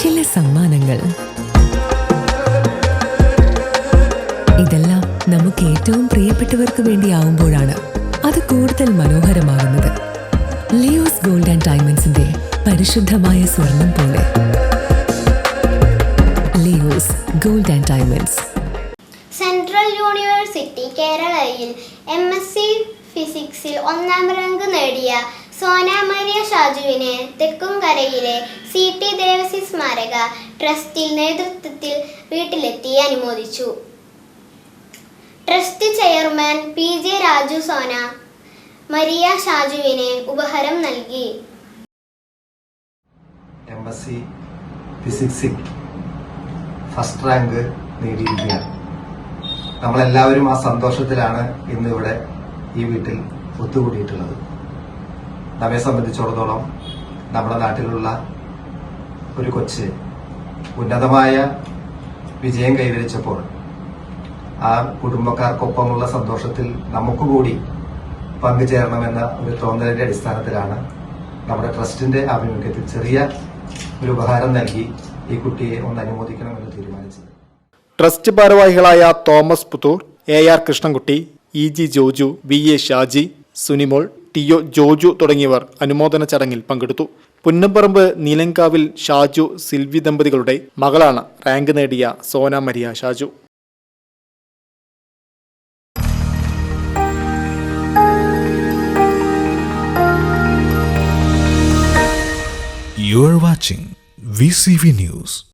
ചില സമ്മാനങ്ങൾ. ഇതെല്ലാം നമുക്ക് ഏറ്റവും പ്രിയപ്പെട്ടവർക്ക് വേണ്ടിയാവുമ്പോഴാണ് അത് കൂടുതൽ മനോഹരമാകുന്നത്. ലിയോസ് ഗോൾഡ് ആൻഡ് ഡയമണ്ട്സിന്റെ പരിശുദ്ധമായ സ്വർണം പോലെ. Leos gold and diamonds. Central university കേരളയിൽ എം എസ് സി ഫിസിക്സിൽ ഒന്നാം റാങ്ക് നേടിയ സോന മരിയ ഷാജുവിനെ തെക്കുംകരയിലെ സി ടി ദേവസി സ്മാരക ട്രസ്റ്റിൽ നേതൃത്വത്തിൽ വീട്ടിലെത്തി അനുമോദിച്ചു. Trust chairman P J Raju Sona Maria ഷാജുവിനെ ഉപഹാരം നൽകി. എം ഫിസിക്സിൽ ഫസ്റ്റ് റാങ്ക് നേടിയിരിക്കുകയാണ്. നമ്മളെല്ലാവരും ആ സന്തോഷത്തിലാണ് ഇന്നിവിടെ ഈ വീട്ടിൽ ഒത്തുകൂടിയിട്ടുള്ളത്. നമ്മെ സംബന്ധിച്ചിടത്തോളം നമ്മുടെ നാട്ടിലുള്ള ഒരു കൊച്ച് ഉന്നതമായ വിജയം കൈവരിച്ചപ്പോൾ ആ കുടുംബക്കാർക്കൊപ്പമുള്ള സന്തോഷത്തിൽ നമുക്ക് കൂടി പങ്കുചേരണമെന്ന ഒരു തോന്നലിന്റെ അടിസ്ഥാനത്തിലാണ് നമ്മുടെ ട്രസ്റ്റിന്റെ ആഭിമുഖ്യത്തിൽ ചെറിയ ഒരു ഉപഹാരം നൽകി ഈ കുട്ടിയെ ഒന്ന് അനുമോദിക്കണമെന്ന് തീരുമാനിച്ചത്. ട്രസ്റ്റ് ഭാരവാഹികളായ Thomas Puthoor A R Krishnankutty E G Joju V A Shaji Sunimol T O Joju തുടങ്ങിയവർ അനുമോദന ചടങ്ങിൽ പങ്കെടുത്തു. പുന്നപ്പറമ്പ് നീലങ്കാവിൽ ഷാജു സിൽവി ദമ്പതികളുടെ മകളാണ് റാങ്ക് നേടിയ Sona Maria Shaju You are watching VCV News.